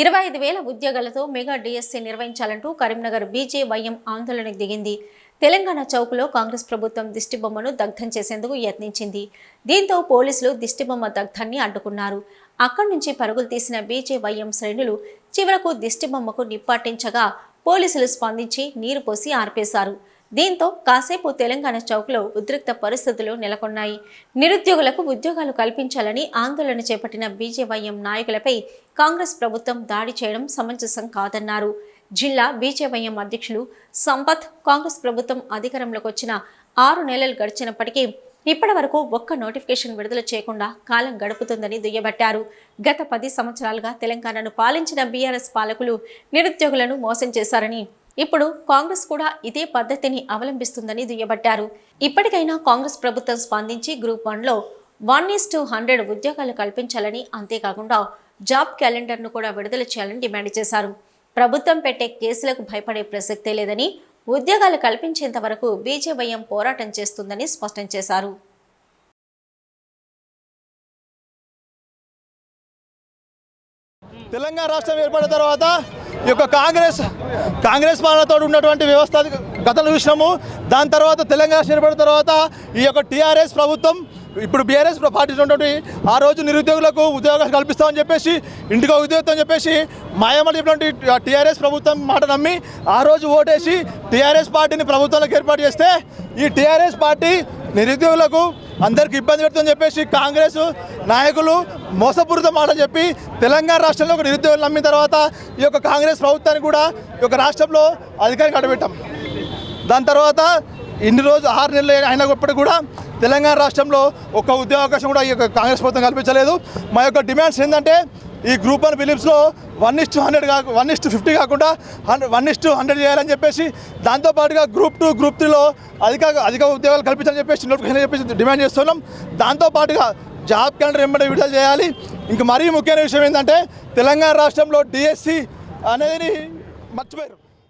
ఇరవై ఐదు వేల ఉద్యోగాలతో మెగా డిఎస్సీ నిర్వహించాలంటూ కరీంనగర్ బీజేవైఎం ఆందోళనకు దిగింది. తెలంగాణ చౌక్లో కాంగ్రెస్ ప్రభుత్వం దిష్టిబొమ్మను దగ్ధం చేసేందుకు యత్నించింది. దీంతో పోలీసులు దిష్టిబొమ్మ దగ్ధాన్ని అడ్డుకున్నారు. అక్కడి నుంచి పరుగులు తీసిన బీజేవైఎం శ్రేణులు చివరకు దిష్టిబొమ్మకు నిప్పాటించగా పోలీసులు స్పందించి నీరు పోసి ఆర్పేశారు. దీంతో కాసేపు తెలంగాణ చౌక్లో ఉద్రిక్త పరిస్థితులు నెలకొన్నాయి. నిరుద్యోగులకు ఉద్యోగాలు కల్పించాలని ఆందోళన చేపట్టిన బీజేవైఎం నాయకులపై కాంగ్రెస్ ప్రభుత్వం దాడి చేయడం సమంజసం కాదన్నారు. జిల్లా బీజేవైఎం అధ్యక్షులు సంపత్ కాంగ్రెస్ ప్రభుత్వం అధికారంలోకి వచ్చిన ఆరు నెలలు గడిచినప్పటికీ ఇప్పటి వరకు ఒక్క నోటిఫికేషన్ విడుదల చేయకుండా కాలం గడుపుతుందని దుయ్యబట్టారు. గత పది సంవత్సరాలుగా తెలంగాణను పాలించిన బీఆర్ఎస్ పాలకులు నిరుద్యోగులను మోసం చేశారని ఇప్పుడు కాంగ్రెస్ కూడా ఇదే పద్ధతిని అవలంబిస్తుందని దుయ్యబట్టారు. ఇప్పటికైనా కాంగ్రెస్ ప్రభుత్వం స్పందించి గ్రూప్ వన్లో వన్ ఈస్ టు హండ్రెడ్ ఉద్యోగాలు కల్పించాలని అంతేకాకుండా జాబ్ క్యాలెండర్ను కూడా విడుదల చేయాలని డిమాండ్ చేశారు. ప్రభుత్వం పెట్టే కేసులకు భయపడే ప్రసక్తే లేదని ఉద్యోగాలు కల్పించేంత వరకు బీజేవైఎం పోరాటం చేస్తుందని స్పష్టం చేశారు. తెలంగాణ రాష్ట్రం ఏర్పడిన తర్వాత ఈ యొక్క కాంగ్రెస్ కాంగ్రెస్ పాలనతో ఉన్నటువంటి వ్యవస్థ గతంలో చూసినాము. దాని తర్వాత తెలంగాణ రాష్ట్రం ఏర్పడిన తర్వాత ఈ యొక్క టీఆర్ఎస్ ప్రభుత్వం ఇప్పుడు బీఆర్ఎస్ పార్టీ ఉన్నటువంటి ఆ రోజు నిరుద్యోగులకు ఉద్యోగాలు కల్పిస్తామని చెప్పేసి ఇంటికో ఉద్యోగం చెప్పేసి మాయమని చెప్పినటువంటి టీఆర్ఎస్ ప్రభుత్వం మాట నమ్మి ఆ రోజు ఓటేసి టీఆర్ఎస్ పార్టీని ప్రభుత్వంలోకి ఏర్పాటు చేస్తే ఈ టీఆర్ఎస్ పార్టీ నిరుద్యోగులకు అందరికి ఇబ్బంది పెడుతుందని చెప్పేసి కాంగ్రెస్ నాయకులు మోసపూరిత మాట చెప్పి తెలంగాణ రాష్ట్రంలో ఒక నిరుద్యోగులు నమ్మిన తర్వాత ఈ యొక్క కాంగ్రెస్ ప్రభుత్వాన్ని కూడా ఈ యొక్క రాష్ట్రంలో అధికారం కట్టబెట్టాం దాని తర్వాత ఇన్ని రోజు ఆరు నెలలు అయినప్పటికీ కూడా తెలంగాణ రాష్ట్రంలో ఒక్క ఉద్యోగ అవకాశం కూడా ఈ యొక్క కాంగ్రెస్ ప్రభుత్వం కల్పించలేదు. మా యొక్క డిమాండ్స్ ఏంటంటే ఈ గ్రూప్ వన్ ఫిలిమ్స్లో వన్ ఇస్ హండ్రెడ్ కాకు వన్ ఇస్ ఫిఫ్టీ కాకుండా హండ్రెడ్ వన్ ఇస్ హండ్రెడ్ చేయాలని చెప్పేసి దాంతోపాటుగా గ్రూప్ టూ గ్రూప్ త్రీలో అధిక అధిక ఉద్యోగాలు కల్పించాలని చెప్పేసి నోటిఫికేషన్ చెప్పేసి డిమాండ్ చేస్తున్నాం. దాంతోపాటుగా జాబ్ క్యాలెండర్ వెంబడి విడుదల చేయాలి. ఇంక మరీ ముఖ్యమైన విషయం ఏంటంటే తెలంగాణ రాష్ట్రంలో డిఎస్సి అనేది మర్చిపోయారు.